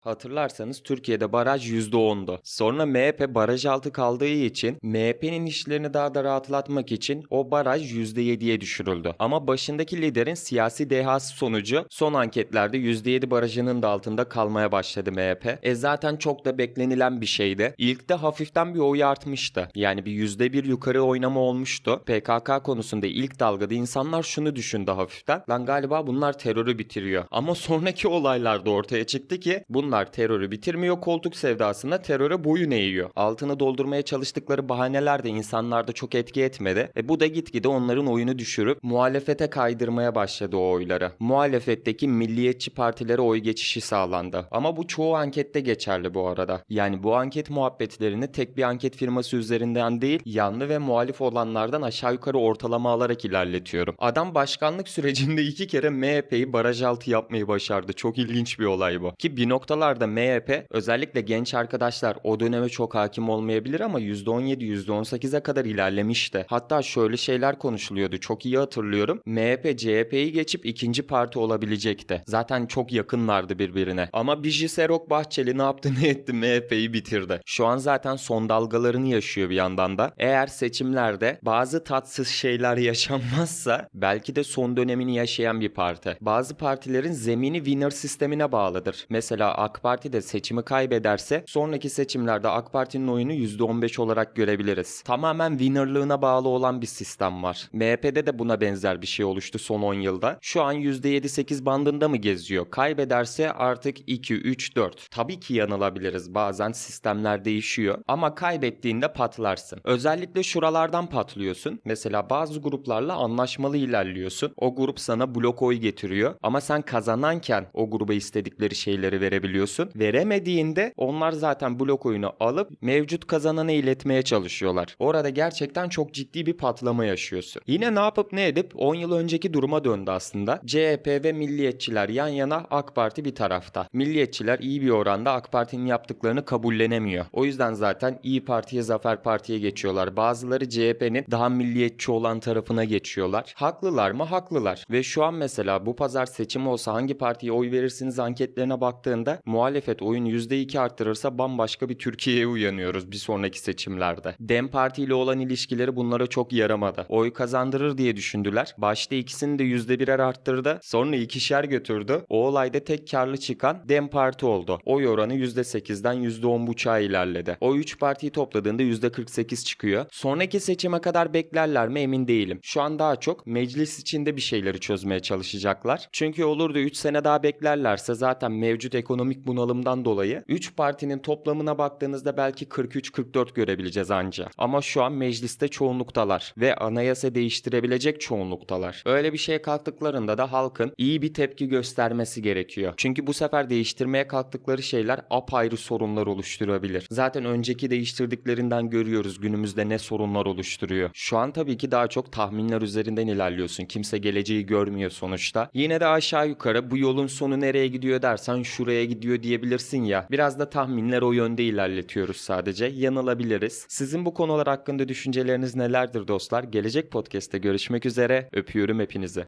Hatırlarsanız Türkiye'de baraj %10'du. Sonra MHP baraj altı kaldığı için MHP'nin işlerini daha da rahatlatmak için o baraj %7'ye düşürüldü. Ama başındaki liderin siyasi dehası sonucu son anketlerde %7 barajının da altında kalmaya başladı MHP. E zaten çok da beklenilen bir şeydi. İlk de hafiften bir oy artmıştı. Yani bir %1 yukarı oynama olmuştu. PKK konusunda ilk dalgada insanlar şunu düşündü hafiften. Lan galiba bunlar terörü bitiriyor. Ama sonraki olaylarda ortaya çıktı ki bunlar terörü bitirmiyor koltuk sevdasına teröre boyun eğiyor. Altını doldurmaya çalıştıkları bahaneler de insanlarda çok etki etmedi. E bu da gitgide onların oyunu düşürüp muhalefete kaydırmaya başladı o oyları. Muhalefetteki milliyetçi partilere oy geçişi sağlandı. Ama bu çoğu ankette geçerli bu arada. Yani bu anket muhabbetlerini tek bir anket firması üzerinden değil yanlı ve muhalif olanlardan aşağı yukarı ortalama alarak ilerletiyorum. Adam başkanlık sürecinde iki kere MHP'yi baraj altı yapmayı başardı. Çok ilginç bir olay bu. Ki bir noktalarda MHP özellikle genç arkadaşlar o döneme çok hakim olmayabilir ama %17 %18'e kadar ilerlemişti. Hatta şöyle şeyler konuşuluyordu. Çok iyi hatırlıyorum. MHP CHP'yi geçip ikinci parti olabilecekti. Zaten çok yakınlardı birbirine. Ama Biji Serok Bahçeli ne yaptı ne etti MHP'yi bitirdi. Şu an zaten son dalgalarını yaşıyor bir yandan da. Eğer seçimlerde bazı tatsız şeyler yaşanmazsa belki de son dönemini yaşayan bir parti. Bazı partilerin zemini winner sistemine bağlıdır. Mesela AK Parti de seçimi kaybederse sonraki seçimlerde AK Parti'nin oyunu %15 olarak görebiliriz. Tamamen winnerlığına bağlı olan bir sistem var. MHP'de de buna benzer bir şey oluştu son 10 yılda. Şu an %7-8 bandında mı geziyor? Kaybederse artık 2, 3, 4. Tabii ki yanılabiliriz. Bazen sistemler değişiyor. Ama kaybettiğinde patlarsın. Özellikle şuralardan patlıyorsun. Mesela bazı gruplarla anlaşmalı ilerliyorsun. O grup sana blok oy getiriyor. Ama sen kazananken o gruba istedikleri şeyleri verebiliyorsun. Veremediğinde onlar zaten blok oyunu alıp mevcut kazanana iletmeye çalışıyorlar. Orada gerçekten çok ciddi bir patlama yaşıyorsun. Yine ne yapıp ne edip 10 yıl önceki duruma döndü aslında. CHP ve milliyetçiler yan yana AK Parti bir tarafta. Milliyetçiler iyi bir oranda AK Parti'nin yaptıklarını kabullenemiyor. O yüzden zaten İyi Parti'ye Zafer Parti'ye geçiyorlar. Bazıları CHP'nin daha milliyetçi olan tarafına geçiyorlar. Haklılar mı? Haklılar. Ve şu an mesela bu pazar seçim olsa hangi partiye oy verirsiniz anketlerine baktığında muhalefet oyunu %2 arttırırsa bambaşka bir Türkiye'ye uyanıyoruz bir sonraki seçimlerde. Dem Parti ile olan ilişkileri bunlara çok yaramadı. Oy kazandırır diye düşündüler. Başta ikisini de %1'er arttırdı. Sonra ikişer götürdü. O olayda tek karlı çıkan Dem Parti oldu. Oy oranı %8'den %10.5'a ilerledi. O 3 partiyi topladığında %48 çıkıyor. Sonraki seçime kadar beklerler mi emin değilim. Şu an daha çok meclis içinde bir şeyleri çözmeye çalışacaklar. Çünkü olur da 3 sene daha beklerlerse zaten mevcut ekonomik bunalımdan dolayı 3 partinin toplamına baktığınızda belki 43-44 görebileceğiz anca. Ama şu an mecliste çoğunluktalar ve anayasa değiştirebilecek çoğunluktalar. Öyle bir şeye kalktıklarında da halkın iyi bir tepki göstermesi gerekiyor. Çünkü bu sefer değiştirmeye kalktıkları şeyler apayrı sorunlar oluşturabilir. Zaten önceki değiştirdiklerinden görüyoruz günümüzde ne sorunlar oluşturuyor. Şu an tabii ki daha çok tahminler üzerinden ilerliyorsun. Kimse geleceği görmüyor sonuçta. Yine de aşağı yukarı bu yolun sonu nereye gidiyor dersen şuraya gidiyor diyebilirsin ya. Biraz da tahminler o yönde ilerletiyoruz sadece. Yanılabiliriz. Sizin bu konular hakkında düşünceleriniz nelerdir dostlar? Gelecek podcast'te görüşmek üzere. Öpüyorum hepinizi.